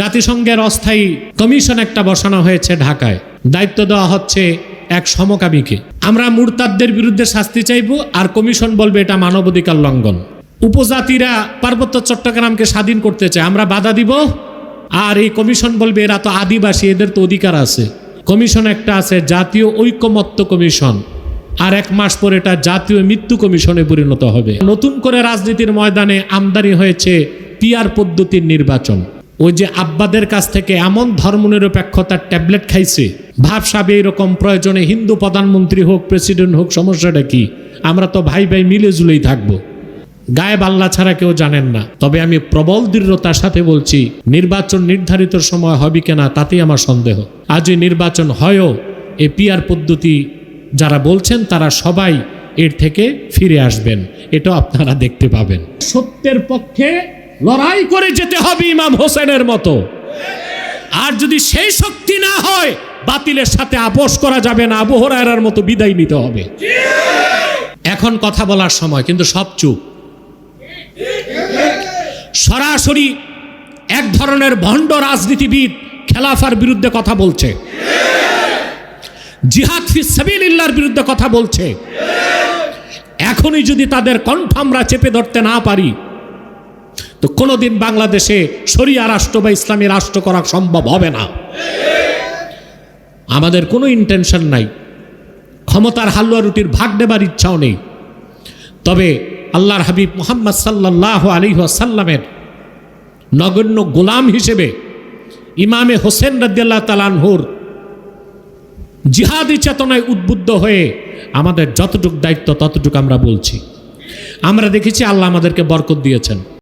জাতিসংঘের অস্থায়ী কমিশন একটা বসানো হয়েছে ঢাকায়। দায়িত্ব দেওয়া হচ্ছে এক সমকামীকে। আমরা মুরতাদদের বিরুদ্ধে শাস্তি চাইব আর কমিশন বলবে এটা মানবাধিকার লঙ্ঘন। উপজাতিরা পার্বত্য চট্টগ্রামকে স্বাধীন করতে চায়, আমরা বাধা দিব। আর এই কমিশন বলবে এরা তো আদিবাসী, এদের তো অধিকার আছে। কমিশন একটা আছে জাতীয় ঐকমত্য কমিশন। আর এক মাস পর এটা জাতীয় মৃত্যু কমিশনে পরিণত হবে। নতুন করে রাজনীতির ময়দানে আমদানি হয়েছে পিয়ার পদ্ধতির নির্বাচন। ওই যে আব্বাদের কাছ থেকে এমন ধর্মনিরপেক্ষতার ট্যাবলেট খাইছে ভাবসাবে এরকম প্রয়োজনে হিন্দু প্রধানমন্ত্রী হোক, প্রেসিডেন্ট হোক, সমস্যাটা কি? আমরা তো ভাই ভাই মিলে জুলেই থাকব। গায়ে বাল্লা ছাড়া কেউ জানেন না। তবে আমি প্রবল দৃঢ়তার সাথে বলছি, নির্বাচন নির্ধারিত সময় হবে কিনা তাতেই আমার সন্দেহ। আজ নির্বাচন হয়ও এ পিয়ার পদ্ধতি যারা বলছেন তারা সবাই এর থেকে ফিরে আসবেন। এটাও আপনারা দেখতে পাবেন। সত্যের পক্ষে লড়াই করে যেতে হবে ইমাম হোসেনের মতো। আর যদি সেই শক্তি না হয়, বাতিলের সাথে আপোষ করা যাবে না। আবু হরায়রার মতো বিদায় নিতে হবে। এখন কথা বলার সময়, কিন্তু সব চুপ। সরাসরি এক ধরনের ভণ্ড রাজনীতিবিদ খেলাফার বিরুদ্ধে কথা বলছে। জিহাদ ফি সাবিলিল্লাহর বিরুদ্ধে কথা বলছে। এখনই যদি তাদের কণ্ঠ আমরা চেপে ধরতে না পারি তো কোনোদিন বাংলাদেশে শরিয়া রাষ্ট্র বা ইসলামী রাষ্ট্র করা সম্ভব হবে না। আমাদের কোনো ইন্টেনশন নাই। ক্ষমতার হালুয়া রুটির ভাগ নেবার ইচ্ছাও নেই। তবে আল্লাহর হাবিব মোহাম্মদ সাল্লাহ আলী সাল্লামের নগণ্য গোলাম হিসেবে ইমামে হোসেন রদ্দাল্লাহ তালানহুর জিহাদি চেতনায় উদ্বুদ্ধ হয়ে আমাদের যতটুক দায়িত্ব ততটুকু আমরা বলছি। আমরা দেখেছি আল্লাহ আমাদেরকে বরকত দিয়েছেন।